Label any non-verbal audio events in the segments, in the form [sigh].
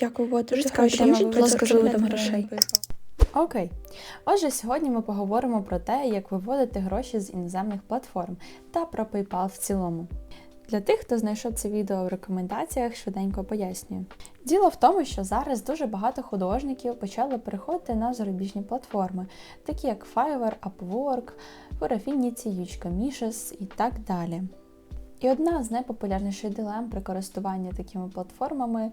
Як виводити Дуже гроші? цікаво, будь ласка, не грошей. Окей. Отже, сьогодні ми поговоримо про те, як виводити гроші з іноземних платформ та про PayPal в цілому. Для тих, хто знайшов це відео в рекомендаціях, швиденько пояснюю. Діло в тому, що зараз дуже багато художників почали переходити на зарубіжні платформи, такі як Fiverr, Upwork, Furafinity, Yuchka і так далі. І одна з найпопулярніших дилем при користуванні такими платформами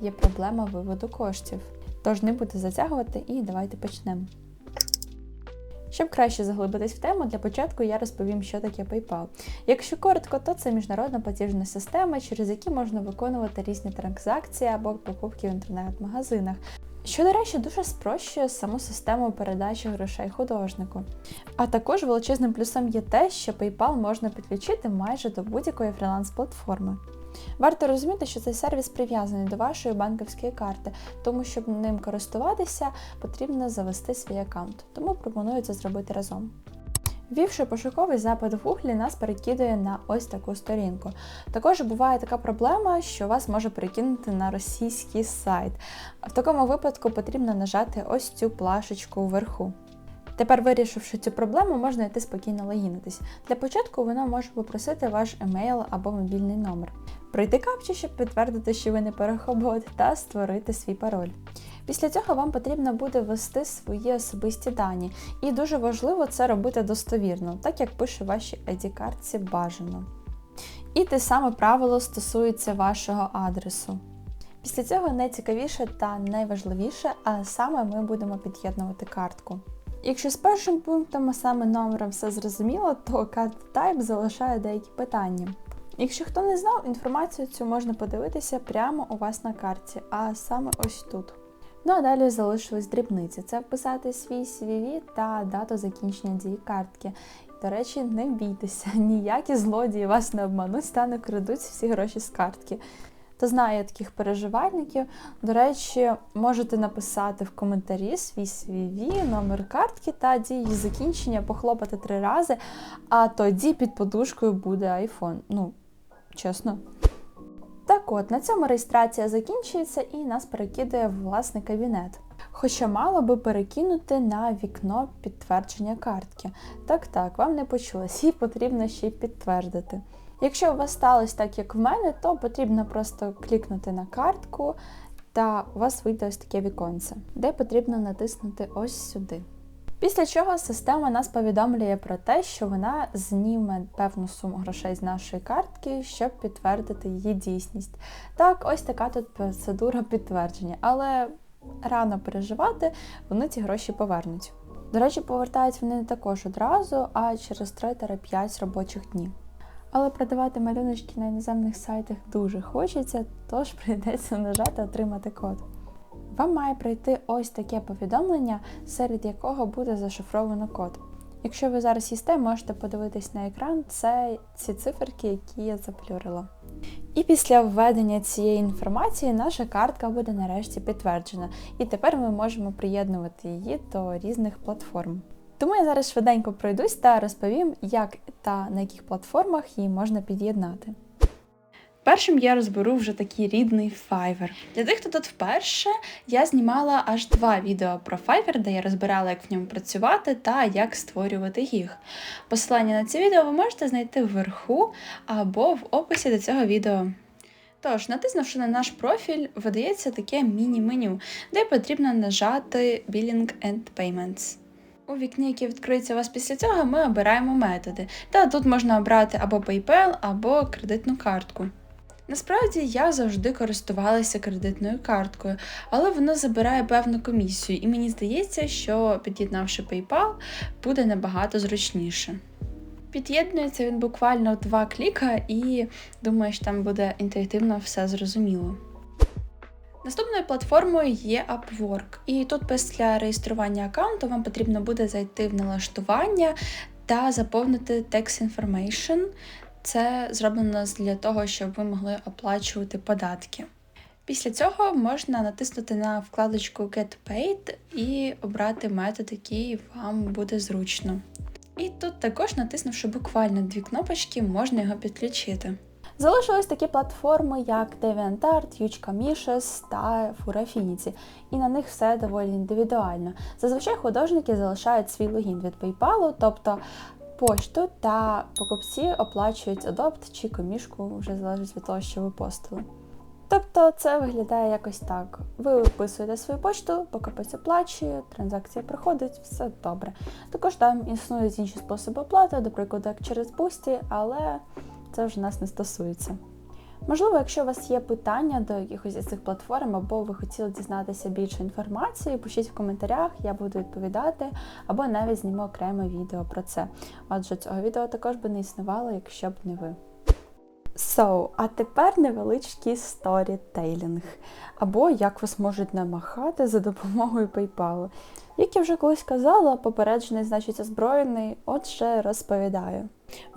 є проблема виводу коштів. Тож не буду затягувати і давайте почнемо. Щоб краще заглибитись в тему, для початку я розповім, що таке PayPal. Якщо коротко, то це міжнародна платіжна система, через які можна виконувати різні транзакції або покупки в інтернет-магазинах. Що, до речі, дуже спрощує саму систему передачі грошей художнику. А також величезним плюсом є те, що PayPal можна підключити майже до будь-якої фріланс-платформи. Варто розуміти, що цей сервіс прив'язаний до вашої банківської карти, тому щоб ним користуватися, потрібно завести свій аккаунт. Тому пропоную це зробити разом. Ввівши пошуковий запит в Гуглі, нас перекидує на ось таку сторінку. Також буває така проблема, що вас може перекинути на російський сайт. В такому випадку потрібно нажати ось цю плашечку вверху. Тепер, вирішивши цю проблему, можна йти спокійно логінитись. Для початку вона може попросити ваш емейл або мобільний номер, пройти капчу, щоб підтвердити, що ви не перехобот, та створити свій пароль. Після цього вам потрібно буде ввести свої особисті дані, і дуже важливо це робити достовірно, так як пише в вашій id картці бажано. І те саме правило стосується вашого адресу. Після цього найцікавіше та найважливіше, а саме ми будемо під'єднувати картку. Якщо з першим пунктом, а саме номером все зрозуміло, то карт Type залишає деякі питання. Якщо хто не знав, інформацію цю можна подивитися прямо у вас на карті, а саме ось тут. Ну а далі залишились дрібниці: це вписати свій CVV та дату закінчення дії картки. До речі, не бійтеся, [laughs] ніякі злодії вас не обмануть та не крадуть всі гроші з картки. То знаю я таких переживальників. До речі, можете написати в коментарі свій CVV, номер картки та дії закінчення, похлопати три рази, а тоді під подушкою буде iPhone. Ну, чесно. От, на цьому реєстрація закінчується і нас перекидає в власний кабінет. Хоча мало би перекинути на вікно підтвердження картки. Так, так, вам не почулось, її потрібно ще й підтвердити. Якщо у вас сталося так, як в мене, то потрібно просто клікнути на картку, та у вас вийде ось таке віконце, де потрібно натиснути ось сюди. Після чого система нас повідомлює про те, що вона зніме певну суму грошей з нашої картки, щоб підтвердити її дійсність. Так, ось така тут процедура підтвердження, але рано переживати, вони ці гроші повернуть. До речі, повертають вони не також одразу, а через 3-5 робочих днів. Але продавати малюночки на іноземних сайтах дуже хочеться, тож [laughs] прийдеться нажати Отримати код. Вам має прийти ось таке повідомлення, серед якого буде зашифровано код. Якщо ви зараз їсте, можете подивитись на екран, це ці циферки, які я заплюрила. І після введення цієї інформації наша картка буде нарешті підтверджена, і тепер ми можемо приєднувати її до різних платформ. Тому я зараз швиденько пройдусь та розповім, як та на яких платформах її можна під'єднати. Першим я розберу вже такий рідний Fiverr. Для тих, хто тут вперше, я знімала аж два відео про Fiverr, де я розбирала, як в ньому працювати та як створювати їх. Посилання на ці відео ви можете знайти вверху або в описі до цього відео. Тож, натиснувши на наш профіль, видається таке міні-меню, де потрібно нажати Billing and Payments. У вікні, яке відкриється у вас після цього, ми обираємо методи. Та тут можна обрати або PayPal, або кредитну картку. Насправді я завжди користувалася кредитною карткою, але воно забирає певну комісію, і мені здається, що під'єднавши PayPal, буде набагато зручніше. Під'єднується він буквально два кліка, і думаю, що там буде інтуїтивно все зрозуміло. Наступною платформою є Upwork, і тут після реєстрування аккаунту вам потрібно буде зайти в налаштування та заповнити Tax Information. Це зроблено для того, щоб ви могли оплачувати податки. Після цього можна натиснути на вкладочку Get Paid і обрати метод, який вам буде зручно. І тут також, натиснувши буквально дві кнопочки, можна його підключити. Залишились такі платформи, як DeviantArt, Huge та Furafinity, і на них все доволі індивідуально. Зазвичай художники залишають свій логін від PayPal, тобто пошту та покупці оплачують адопт чи комішку, вже залежить від того, що ви постили. Тобто це виглядає якось так. Ви вписуєте свою почту, покупець оплачує, транзакція проходить, все добре. Також там існують інші способи оплати, до прикладу, як через Boosty, але це вже нас не стосується. Можливо, якщо у вас є питання до якихось із цих платформ, або ви хотіли дізнатися більше інформації, пишіть в коментарях, я буду відповідати, або навіть зніму окреме відео про це. Адже цього відео також би не існувало, якщо б не ви. So, а тепер невеличкий сторітейлінг, або як вас можуть намахати за допомогою PayPal. Як я вже колись казала, попереджений значить озброєний, отже, розповідаю.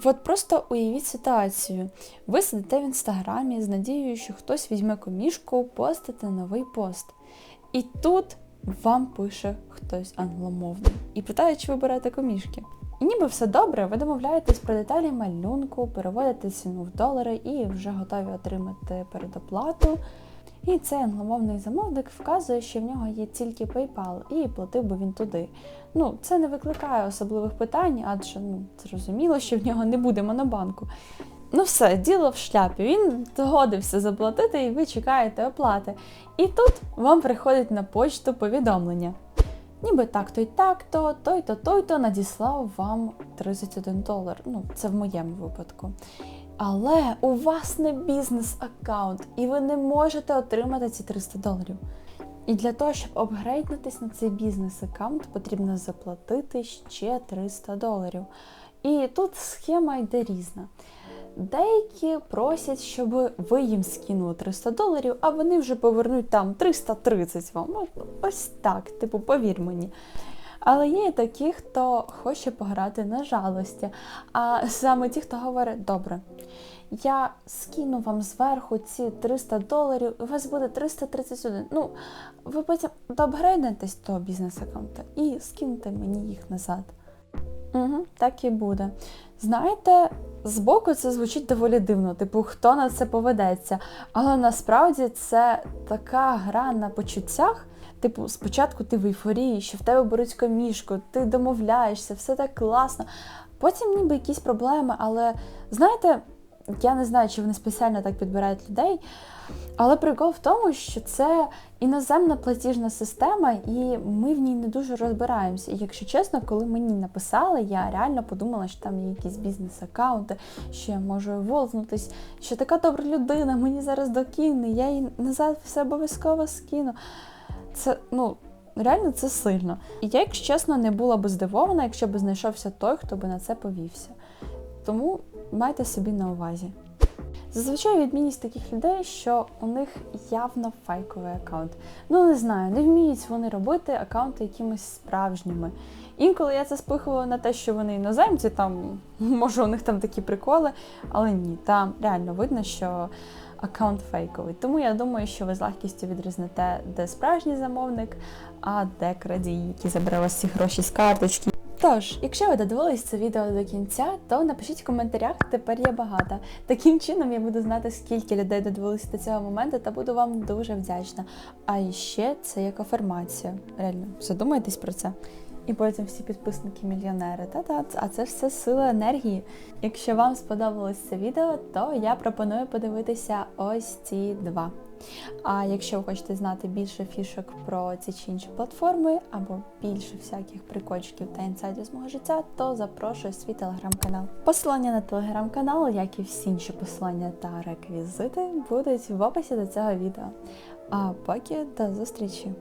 От просто уявіть ситуацію. Ви сидите в інстаграмі з надією, що хтось візьме комішку, постите новий пост. І тут вам пише хтось англомовний і питає, чи ви берете комішки. І ніби все добре, ви домовляєтесь про деталі малюнку, переводите ціну в долари і вже готові отримати передоплату. І цей англомовний замовник вказує, що в нього є тільки PayPal, і платив би він туди. Ну, це не викликає особливих питань, адже ну, зрозуміло, що в нього не буде монобанку. Ну все, діло в шляпі. Він згодився заплатити, і ви чекаєте оплати. І тут вам приходить на почту повідомлення. Ніби так-то й так-то, той-то, той-то надіслав вам 31 долар. Ну, це в моєму випадку. Але у вас не бізнес-аккаунт, і ви не можете отримати ці 300 доларів. І для того, щоб апгрейднутись на цей бізнес-аккаунт, потрібно заплатити ще 300 доларів. І тут схема йде різна. Деякі просять, щоб ви їм скинули 300 доларів, а вони вже повернуть там 330 вам. Ось так, типу, повір мені. Але є і такі, хто хоче пограти на жалості. А саме ті, хто говорить, добре, я скину вам зверху ці 300 доларів, і у вас буде 331. Ну, ви потім доапгрейднетесь до бізнес-аккаунта і скинете мені їх назад. Угу, Так і буде. Знаєте, збоку це звучить доволі дивно, типу, хто на це поведеться. Але насправді це така гра на почуттях. Типу, спочатку ти в ейфорії, що в тебе беруть комішку, ти домовляєшся, все так класно. Потім ніби якісь проблеми, але знаєте, я не знаю, чи вони спеціально так підбирають людей. Але прикол в тому, що це іноземна платіжна система, і ми в ній не дуже розбираємося. І якщо чесно, коли мені написали, я реально подумала, що там є якісь бізнес-аккаунти, що я можу волзнутись, що така добра людина мені зараз докине, я їй назад все обов'язково скину. Це, ну, реально це сильно. І я, якщо чесно, не була би здивована, якщо б знайшовся той, хто би на це повівся. Тому майте собі на увазі. Зазвичай відмінність таких людей, що у них явно фейковий аккаунт. Ну не знаю, не вміють вони робити аккаунти якимись справжніми. Інколи я це спихувала на те, що вони іноземці, там [laughs] може у них там такі приколи, але ні, там реально видно, що аккаунт фейковий. Тому я думаю, що ви з легкістю відрізнете, де справжній замовник, а де крадій, який забере вас ці гроші з карточки. Тож, якщо ви додивились це відео до кінця, то напишіть в коментарях, тепер я багата. Таким чином я буду знати, скільки людей додивилися до цього моменту, та буду вам дуже вдячна. А ще це як афірмація. Реально, задумайтесь про це. І потім всі підписники мільйонери. Та-та, а це все сила енергії. Якщо вам сподобалось це відео, то я пропоную подивитися ось ці два. А якщо ви хочете знати більше фішок про ці чи інші платформи, або більше всяких прикольчиків та інсайдів з мого життя, то запрошую свій телеграм-канал. Посилання на телеграм-канал, як і всі інші посилання та реквізити, будуть в описі до цього відео. А поки до зустрічі!